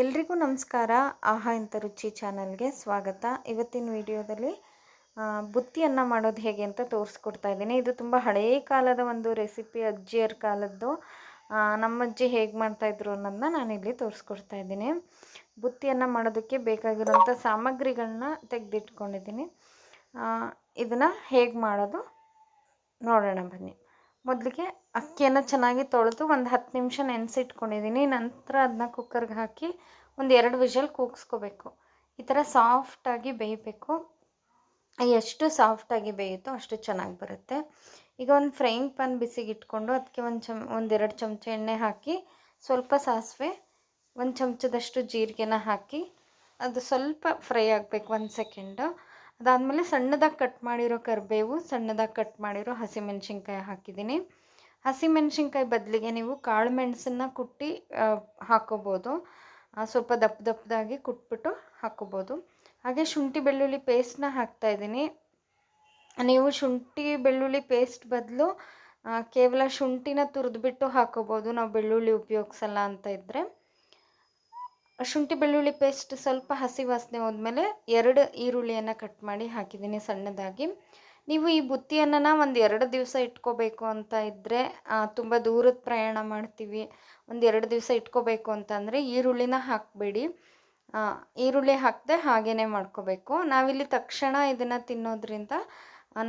ಎಲ್ರಿಗೂ ನಮಸ್ಕಾರ. ಆಹಾ ಇಂಥ ರುಚಿ ಚಾನಲ್ಗೆ ಸ್ವಾಗತ. ಇವತ್ತಿನ ವಿಡಿಯೋದಲ್ಲಿ ಬುತ್ತಿಯನ್ನು ಮಾಡೋದು ಹೇಗೆ ಅಂತ ತೋರಿಸ್ಕೊಡ್ತಾ ಇದ್ದೀನಿ. ಇದು ತುಂಬ ಹಳೆಯ ಕಾಲದ ಒಂದು ರೆಸಿಪಿ, ಅಜ್ಜಿಯರ ಕಾಲದ್ದು. ನಮ್ಮಜ್ಜಿ ಹೇಗೆ ಮಾಡ್ತಾಯಿದ್ರು ಅನ್ನೋದನ್ನ ನಾನಿಲ್ಲಿ ತೋರಿಸ್ಕೊಡ್ತಾ ಇದ್ದೀನಿ. ಬುತ್ತಿಯನ್ನು ಮಾಡೋದಕ್ಕೆ ಬೇಕಾಗಿರುವಂಥ ಸಾಮಗ್ರಿಗಳನ್ನ ತೆಗೆದಿಟ್ಕೊಂಡಿದ್ದೀನಿ. ಇದನ್ನು ಹೇಗೆ ಮಾಡೋದು ನೋಡೋಣ ಬನ್ನಿ. ಮೊದಲಿಗೆ ಅಕ್ಕಿಯನ್ನು ಚೆನ್ನಾಗಿ ತೊಳೆದು ಒಂದು ಹತ್ತು ನಿಮಿಷ ನೆನೆಸಿಟ್ಕೊಂಡಿದ್ದೀನಿ ನಂತರ ಅದನ್ನ ಕುಕ್ಕರ್ಗೆ ಹಾಕಿ ಒಂದು ಎರಡು ವಿಷಲ್ ಕೂಗಿಸ್ಕೋಬೇಕು. ಈ ಥರ ಸಾಫ್ಟಾಗಿ ಬೇಯಬೇಕು. ಎಷ್ಟು ಸಾಫ್ಟಾಗಿ ಬೇಯುತ್ತೋ ಅಷ್ಟು ಚೆನ್ನಾಗಿ ಬರುತ್ತೆ. ಈಗ ಒಂದು ಫ್ರೈಯಿಂಗ್ ಪ್ಯಾನ್ ಬಿಸಿಗೆ ಇಟ್ಕೊಂಡು ಅದಕ್ಕೆ ಒಂದು ಚಮ್ ಒಂದೆರಡು ಚಮಚ ಎಣ್ಣೆ ಹಾಕಿ ಸ್ವಲ್ಪ ಸಾಸಿವೆ, ಒಂದು ಚಮಚದಷ್ಟು ಜೀರಿಗೆನ ಹಾಕಿ ಅದು ಸ್ವಲ್ಪ ಫ್ರೈ ಆಗಬೇಕು ಒಂದು ಸೆಕೆಂಡು. ಅದಾದಮೇಲೆ ಸಣ್ಣದಾಗಿ ಕಟ್ ಮಾಡಿರೋ ಕರಿಬೇವು, ಸಣ್ಣದಾಗಿ ಕಟ್ ಮಾಡಿರೋ ಹಸಿಮೆಣ್ಸಿನ್ಕಾಯಿ ಹಾಕಿದ್ದೀನಿ. ಹಸಿಮೆಣ್ಸಿನ್ಕಾಯಿ ಬದಲಿಗೆ ನೀವು ಕಾಳು ಮೆಣಸನ್ನು ಕುಟ್ಟಿ ಹಾಕೋಬೋದು. ಸ್ವಲ್ಪ ದಪ್ಪ ದಪ್ಪದಾಗಿ ಕುಟ್ಬಿಟ್ಟು ಹಾಕೋಬೋದು. ಹಾಗೆ ಶುಂಠಿ ಬೆಳ್ಳುಳ್ಳಿ ಪೇಸ್ಟ್ನ ಹಾಕ್ತಾಯಿದ್ದೀನಿ ನೀವು ಶುಂಠಿ ಬೆಳ್ಳುಳ್ಳಿ ಪೇಸ್ಟ್ ಬದಲು ಕೇವಲ ಶುಂಠಿನ ತುರಿದ್ಬಿಟ್ಟು ಹಾಕೋಬೋದು. ನಾವು ಬೆಳ್ಳುಳ್ಳಿ ಉಪಯೋಗಿಸಲ್ಲ ಅಂತ ಇದ್ದರೆ ಶುಂಠಿ ಬೆಳ್ಳುಳ್ಳಿ ಪೇಸ್ಟ್ ಸ್ವಲ್ಪ ಹಸಿ ವಾಸನೆ ಹೋದ್ಮೇಲೆ ಎರಡು ಈರುಳ್ಳಿಯನ್ನು ಕಟ್ ಮಾಡಿ ಹಾಕಿದ್ದೀನಿ ಸಣ್ಣದಾಗಿ. ನೀವು ಈ ಬುತ್ತಿಯನ್ನು ಒಂದು ಎರಡು ದಿವಸ ಇಟ್ಕೋಬೇಕು ಅಂತ ಇದ್ದರೆ ತುಂಬ ದೂರದ ಪ್ರಯಾಣ ಮಾಡ್ತೀವಿ. ಒಂದು ಎರಡು ದಿವಸ ಇಟ್ಕೋಬೇಕು ಅಂತಂದರೆ ಈರುಳ್ಳಿನ ಹಾಕಬೇಡಿ. ಈರುಳ್ಳಿ ಹಾಕದೆ ಹಾಗೇ ಮಾಡ್ಕೋಬೇಕು. ನಾವಿಲ್ಲಿ ತಕ್ಷಣ ಇದನ್ನು ತಿನ್ನೋದ್ರಿಂದ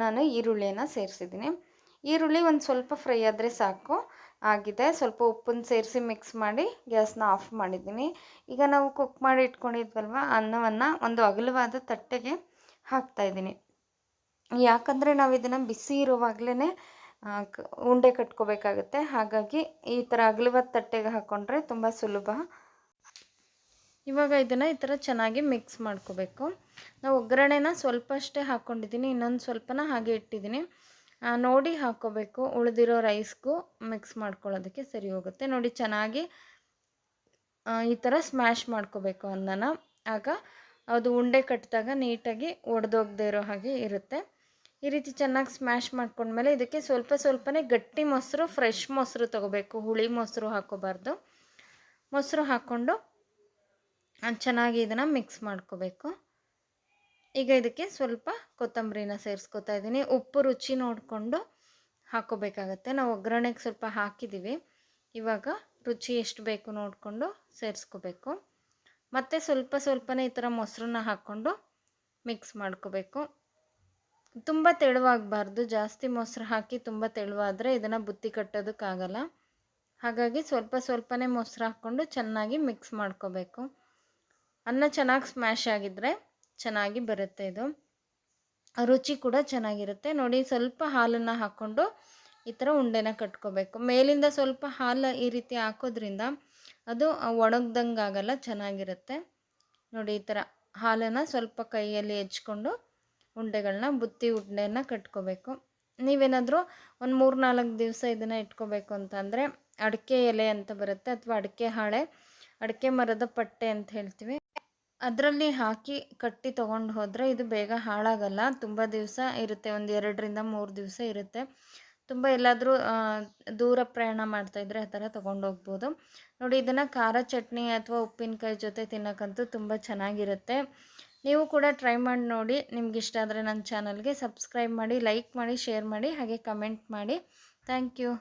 ನಾನು ಈರುಳ್ಳಿಯನ್ನು ಸೇರಿಸಿದ್ದೀನಿ. ಈರುಳ್ಳಿ ಒಂದು ಸ್ವಲ್ಪ ಫ್ರೈ ಆದರೆ ಸಾಕು. ಆಗಿದೆ. ಸ್ವಲ್ಪ ಉಪ್ಪನ್ನು ಸೇರಿಸಿ ಮಿಕ್ಸ್ ಮಾಡಿ ಗ್ಯಾಸ್ನ ಆಫ್ ಮಾಡಿದ್ದೀನಿ. ಈಗ ನಾವು ಕುಕ್ ಮಾಡಿ ಇಟ್ಕೊಂಡಿದ್ವಲ್ವ? ಅನ್ನವನ್ನು ಒಂದು ಅಗಲವಾದ ತಟ್ಟೆಗೆ ಹಾಕ್ತಾಯಿದ್ದೀನಿ ಯಾಕಂದರೆ ನಾವು ಇದನ್ನು ಬಿಸಿ ಇರುವಾಗಲೇ ಉಂಡೆ ಕಟ್ಕೋಬೇಕಾಗುತ್ತೆ. ಹಾಗಾಗಿ ಈ ಥರ ಅಗಲವಾದ ತಟ್ಟೆಗೆ ಹಾಕ್ಕೊಂಡ್ರೆ ತುಂಬ ಸುಲಭ. ಇವಾಗ ಇದನ್ನು ಈ ಥರ ಚೆನ್ನಾಗಿ ಮಿಕ್ಸ್ ಮಾಡ್ಕೋಬೇಕು. ನಾವು ಒಗ್ಗರಣೆನ ಸ್ವಲ್ಪ ಅಷ್ಟೇ ಹಾಕ್ಕೊಂಡಿದ್ದೀನಿ ಇನ್ನೊಂದು ಸ್ವಲ್ಪನ ಹಾಗೆ ಇಟ್ಟಿದ್ದೀನಿ. ನೋಡಿ ಹಾಕ್ಕೋಬೇಕು ಉಳಿದಿರೋ ರೈಸ್ಗೂ ಮಿಕ್ಸ್ ಮಾಡ್ಕೊಳ್ಳೋದಕ್ಕೆ ಸರಿ ಹೋಗುತ್ತೆ. ನೋಡಿ ಚೆನ್ನಾಗಿ ಈ ಥರ ಸ್ಮ್ಯಾಶ್ ಮಾಡ್ಕೋಬೇಕು ಅನ್ನನ. ಆಗ ಅದು ಉಂಡೆ ಕಟ್ಟಿದಾಗ ನೀಟಾಗಿ ಒಡೆದೋಗದೇ ಇರೋ ಹಾಗೆ ಇರುತ್ತೆ. ಈ ರೀತಿ ಚೆನ್ನಾಗಿ ಸ್ಮ್ಯಾಶ್ ಮಾಡ್ಕೊಂಡ್ಮೇಲೆ ಇದಕ್ಕೆ ಸ್ವಲ್ಪ ಸ್ವಲ್ಪನೇ ಗಟ್ಟಿ ಮೊಸರು ಫ್ರೆಶ್ ಮೊಸರು ತೊಗೋಬೇಕು. ಹುಳಿ ಮೊಸರು ಹಾಕೋಬಾರ್ದು. ಮೊಸರು ಹಾಕ್ಕೊಂಡು ಚೆನ್ನಾಗಿ ಇದನ್ನು ಮಿಕ್ಸ್ ಮಾಡ್ಕೋಬೇಕು. ಈಗ ಇದಕ್ಕೆ ಸ್ವಲ್ಪ ಕೊತ್ತಂಬರಿನ ಸೇರಿಸ್ಕೊತಾ ಇದ್ದೀನಿ. ಉಪ್ಪು ರುಚಿ ನೋಡಿಕೊಂಡು ಹಾಕೋಬೇಕಾಗತ್ತೆ. ನಾವು ಒಗ್ಗರಣೆಗೆ ಸ್ವಲ್ಪ ಹಾಕಿದ್ದೀವಿ. ಇವಾಗ ರುಚಿ ಎಷ್ಟು ಬೇಕು ನೋಡಿಕೊಂಡು ಸೇರಿಸ್ಕೋಬೇಕು. ಮತ್ತು ಸ್ವಲ್ಪ ಸ್ವಲ್ಪನೇ ಈ ಥರ ಮೊಸರನ್ನ ಹಾಕ್ಕೊಂಡು ಮಿಕ್ಸ್ ಮಾಡ್ಕೋಬೇಕು. ತುಂಬ ತೆಳುವಾಗಬಾರ್ದು. ಜಾಸ್ತಿ ಮೊಸರು ಹಾಕಿ ತುಂಬ ತೆಳುವಾದರೆ ಇದನ್ನು ಬುತ್ತಿ ಕಟ್ಟೋದಕ್ಕಾಗಲ್ಲ. ಹಾಗಾಗಿ ಸ್ವಲ್ಪ ಸ್ವಲ್ಪನೇ ಮೊಸರು ಹಾಕ್ಕೊಂಡು ಚೆನ್ನಾಗಿ ಮಿಕ್ಸ್ ಮಾಡ್ಕೋಬೇಕು. ಅನ್ನ ಚೆನ್ನಾಗಿ ಸ್ಮ್ಯಾಶ್ ಆಗಿದ್ದರೆ ಚೆನ್ನಾಗಿ ಬರುತ್ತೆ ಇದು. ರುಚಿ ಕೂಡ ಚೆನ್ನಾಗಿರುತ್ತೆ. ನೋಡಿ ಸ್ವಲ್ಪ ಹಾಲನ್ನು ಹಾಕ್ಕೊಂಡು ಈ ಥರ ಉಂಡೆನ ಕಟ್ಕೋಬೇಕು. ಮೇಲಿಂದ ಸ್ವಲ್ಪ ಹಾಲು ಈ ರೀತಿ ಹಾಕೋದ್ರಿಂದ ಅದು ಒಣಗ್ದಂಗೆ ಆಗಲ್ಲ, ಚೆನ್ನಾಗಿರುತ್ತೆ. ನೋಡಿ ಈ ಥರ ಹಾಲನ್ನು ಸ್ವಲ್ಪ ಕೈಯಲ್ಲಿ ಹೆಚ್ಕೊಂಡು ಉಂಡೆಗಳನ್ನ, ಬುತ್ತಿ ಉಂಡೆನ ಕಟ್ಕೋಬೇಕು. ನೀವೇನಾದರೂ ಒಂದು ಮೂರು ನಾಲ್ಕು ದಿವಸ ಇದನ್ನು ಇಟ್ಕೋಬೇಕು ಅಂತಂದರೆ ಅಡಿಕೆ ಎಲೆ ಅಂತ ಬರುತ್ತೆ, ಅಥವಾ ಅಡಿಕೆ ಹಾಳೆ, ಅಡಿಕೆ ಮರದ ಪಟ್ಟೆ ಅಂತ ಹೇಳ್ತೀವಿ. ಅದರಲ್ಲಿ ಹಾಕಿ ಕಟ್ಟಿ ತೊಗೊಂಡು ಹೋದರೆ ಇದು ಬೇಗ ಹಾಳಾಗಲ್ಲ. ತುಂಬ ದಿವಸ ಇರುತ್ತೆ, ಒಂದು ಎರಡರಿಂದ ಮೂರು ದಿವಸ ಇರುತ್ತೆ. ತುಂಬ ಎಲ್ಲಾದರೂ ದೂರ ಪ್ರಯಾಣ ಮಾಡ್ತಾಯಿದ್ರೆ ಆ ಥರ ತೊಗೊಂಡು ಹೋಗ್ಬೋದು. ನೋಡಿ, ಇದನ್ನು ಖಾರ ಚಟ್ನಿ ಅಥವಾ ಉಪ್ಪಿನಕಾಯಿ ಜೊತೆ ತಿನ್ನೋಕ್ಕಂತೂ ತುಂಬ ಚೆನ್ನಾಗಿರುತ್ತೆ. ನೀವು ಕೂಡ ಟ್ರೈ ಮಾಡಿ ನೋಡಿ. ನಿಮ್ಗೆ ಇಷ್ಟ ಆದರೆ ನನ್ನ ಚಾನಲ್ಗೆ ಸಬ್ಸ್ಕ್ರೈಬ್ ಮಾಡಿ, ಲೈಕ್ ಮಾಡಿ, ಶೇರ್ ಮಾಡಿ, ಹಾಗೆ ಕಮೆಂಟ್ ಮಾಡಿ. Thank you.